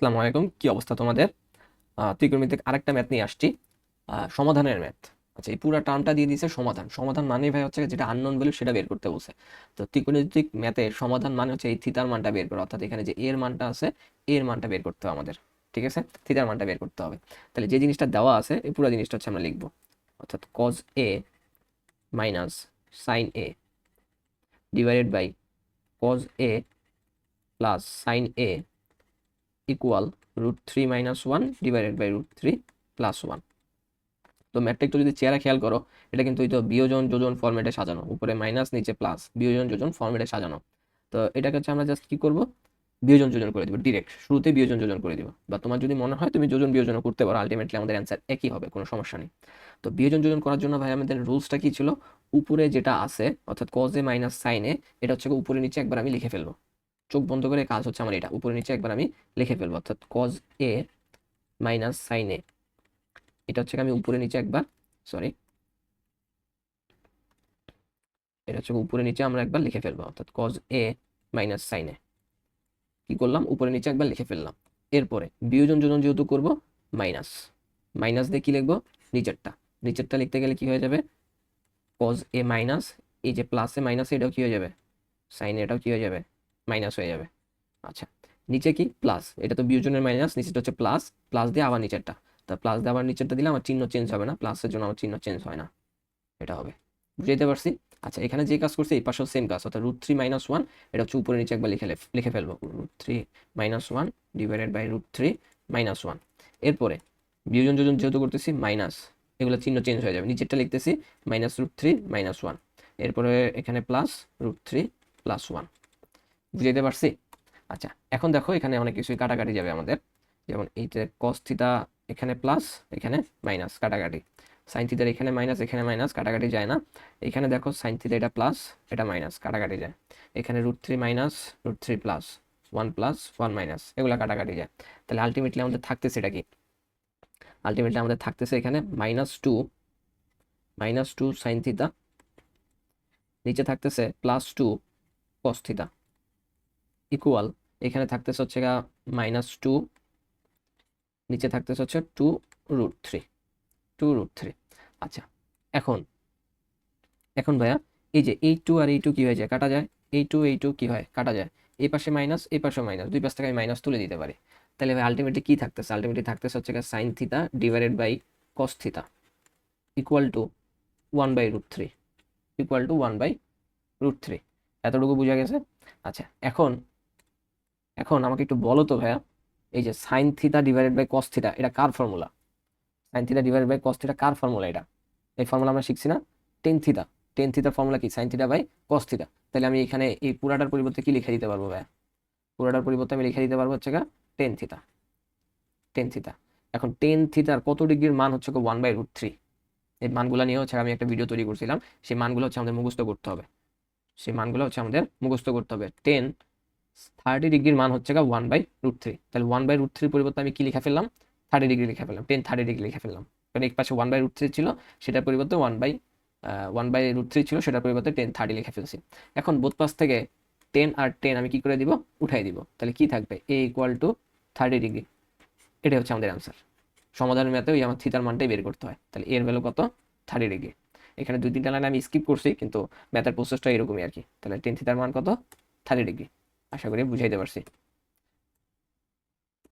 আসসালামু আলাইকুম কি অবস্থা তোমাদের? ত্রিকোণমিতিক আরেকটা ম্যাথ নিয়ে আসছি। সমাধানের ম্যাথ। আচ্ছা এই পুরো টার্মটা দিয়ে দিয়েছে সমাধান। সমাধান মানে ভাই হচ্ছে যেটা আননোন ভ্যালু সেটা বের করতে বলছে। তো ত্রিকোণমিতিক ম্যাথে সমাধান মানে হচ্ছে এই থিতার মানটা বের করা। অর্থাৎ এখানে যে এর মানটা আছে এর মানটা বের করতে হবে আমাদের। ঠিক আছে? থিতার মানটা বের করতে হবে। তাহলে যে জিনিসটা দেওয়া আছে, এই পুরো জিনিসটা হচ্ছে আমরা লিখব। অর্থাৎ cos A minus sine A divided by cos A plus sine A equal root three minus one divided by root three plus one তো ম্যাটটা একটু যদি চেহারা খেয়াল করো, এটা কিন্তু ওই তো বিয়োজন যোজন ফর্মেটে সাজানো। উপরে মাইনাস নিচে প্লাস বিয়োজন যোজন ফর্মেটে সাজানো। তো এটাকে হচ্ছে আমরা জাস্ট কি করব? বিয়োজন যোজন করে দিব ডিরেক্ট শুরুতে বিয়োজন যোজন করে দিব। বা তোমার যদি মনে হয় তুমি যোজন বিয়োজন করতে পারো আলটিমেটলি আমাদের অ্যান্সার একই হবে, কোনো সমস্যা নেই। তো বিয়োজন যোজন করার জন্য ভাই আমাদের রুলসটা কি ছিল? উপরে যেটা আছে, অর্থাৎ কজে মাইনাস সাইনে এটা হচ্ছে উপরে নিচে একবার আমি লিখে ফেলব। চোখ বন্ধ করে কাজ হচ্ছে আমার এটা। উপরে নিচে একবার আমি লিখে ফেলব, অর্থাৎ cos A minus sine A এটা হচ্ছে আমি উপরে নিচে একবার সরি এটা হচ্ছে উপরে নিচে আমরা একবার লিখে ফেলব, অর্থাৎ cos A minus sine A কি করলাম? উপরে নিচে একবার লিখে ফেললাম। এরপরে বিয়োজন যোজন যেহেতু করব মাইনাস মাইনাস দিয়ে কি লিখব? নিচেরটা। নিচেরটা লিখতে গেলে কি হয়ে যাবে? কজ এ মাইনাস এই যে প্লাসে মাইনাস এটাও কি হয়ে যাবে? সাইন এটাও কি হয়ে যাবে? মাইনাস হয়ে যাবে। আচ্ছা নিচে কি? প্লাস এটা তো বিয়োজনের মাইনাস নিচেটা হচ্ছে প্লাস প্লাস দিয়ে আবার নিচেরটা। তা প্লাস দিয়ে আবার নিচেরটা দিলে আমার চিহ্ন চেঞ্জ হবে না। প্লাসের জন্য আমার চিহ্ন চেঞ্জ হয় না। এটা হবে। বুঝতে পারছি? আচ্ছা এখানে যে কাজ করছে, এই পাশেও সেম কাজ। অর্থাৎ রুট থ্রি মাইনাস ওয়ান এটা হচ্ছে উপরে নিচে একবার লিখে লিখে ফেলব। Root three minus one divided by root three minus one এরপরে, বিয়োজন যোজন যেহেতু করতেছি মাইনাস এগুলো চিহ্ন চেঞ্জ হয়ে যাবে। নিচেরটা লিখতেছি minus root three minus one এরপরে এখানে plus root three plus one বুঝাইতে পারছি? আচ্ছা এখন দেখো এখানে অনেক কিছুই কাটাকাটি যাবে আমাদের। যেমন এই যে কস থিতা এখানে প্লাস এখানে মাইনাস কাটাকাটি। সাইন থিতার এখানে মাইনাস এখানে মাইনাস কাটাকাটি যায় না। এখানে দেখো সাইন থিতা এটা প্লাস এটা মাইনাস কাটাকাটি যায়। এখানে root three minus root three plus one plus one minus এগুলো কাটাকাটি যায়। তাহলে আলটিমেটলি আমাদের থাকতেছে এটা কি? আলটিমেটলি আমাদের থাকতেছে এখানে minus two minus two sine theta নিচে থাকতেছে plus two cos theta equal এখানে থাকতেছে হচ্ছে গা মাইনাস টু নিচে থাকতেছে হচ্ছে two root three two root three আচ্ছা এখন এখন ভাইয়া, এই যে এই টু আর এই টু কি হয়ে যায়? কাটা যায়। এই টু এই টু কি হয়? কাটা যায়। এই পাশে মাইনাস এই পাশে মাইনাস দুই পাশ থেকে আমি মাইনাস তুলে দিতে পারি। তাহলে ভাই আলটিমেটলি কি থাকতেছে? আলটিমেটলি থাকতেছে হচ্ছে sine theta divided by cos theta equal to one by root three equal to one by root three এতটুকু বোঝা গেছে? আচ্ছা এখন এখন আমাকে একটু বলো তো ভাইয়া, এই যে sine theta divided by cos theta এটা কার formula sine theta divided by cos theta car formula এটা? এই ফর্মুলা আমরা শিখছি না? টেন থিতা টেন থিতার ফর্মুলা কি? Sine theta by cos theta তাহলে আমি এখানে এই পুরাটার পরিবর্তে কি লিখে দিতে পারব ভাইয়া? পুরাটার পরিবর্তে আমি লিখে দিতে পারব হচ্ছে গা টেন থিতা টেন থিতা এখন টেন থিতার কত ডিগ্রির মান হচ্ছে ওয়ান বাই রুট থ্রি এই মানগুলো নিয়ে হচ্ছে আমি একটা ভিডিও তৈরি করছিলাম। সেই মানগুলো হচ্ছে আমাদের মুখস্থ করতে হবে। সেই মানগুলো হচ্ছে আমাদের মুখস্থ করতে হবে। টেন থার্টি ডিগ্রির মান হচ্ছে গা ওয়ান বাই রুট থ্রি তাহলে ওয়ান বাই রুট থ্রির পরিবর্তে আমি কি লিখে ফেললাম? থার্টি ডিগ্রি লিখে ফেললাম টেন থার্টি ডিগ্রি লিখে ফেললাম। কারণ এক পাশে ওয়ান বাই রুট থ্রি ছিল, সেটার পরিবর্তে one by one by root three ছিল, সেটার পরিবর্তে টেন থার্টি লিখে ফেলছি। এখন বোধ পাশ থেকে টেন আর টেন আমি কি করে দিব? উঠাই দিব। তাহলে কি থাকবে? A equal to thirty degree এটাই হচ্ছে আমাদের অ্যান্সার সমাধানের ম্যাথে ওই আমার থিতার মানটাই বের করতে হয়। তাহলে এর ভ্যালু কত? থার্টি ডিগ্রি এখানে দুই তিনটা লাইন আমি স্কিপ করছি, কিন্তু ম্যাথের প্রসেসটা এরকমই আর কি। তাহলে টেন থিতার মান কত? থার্টি ডিগ্রি আশা করি বুঝাইতে পারছি।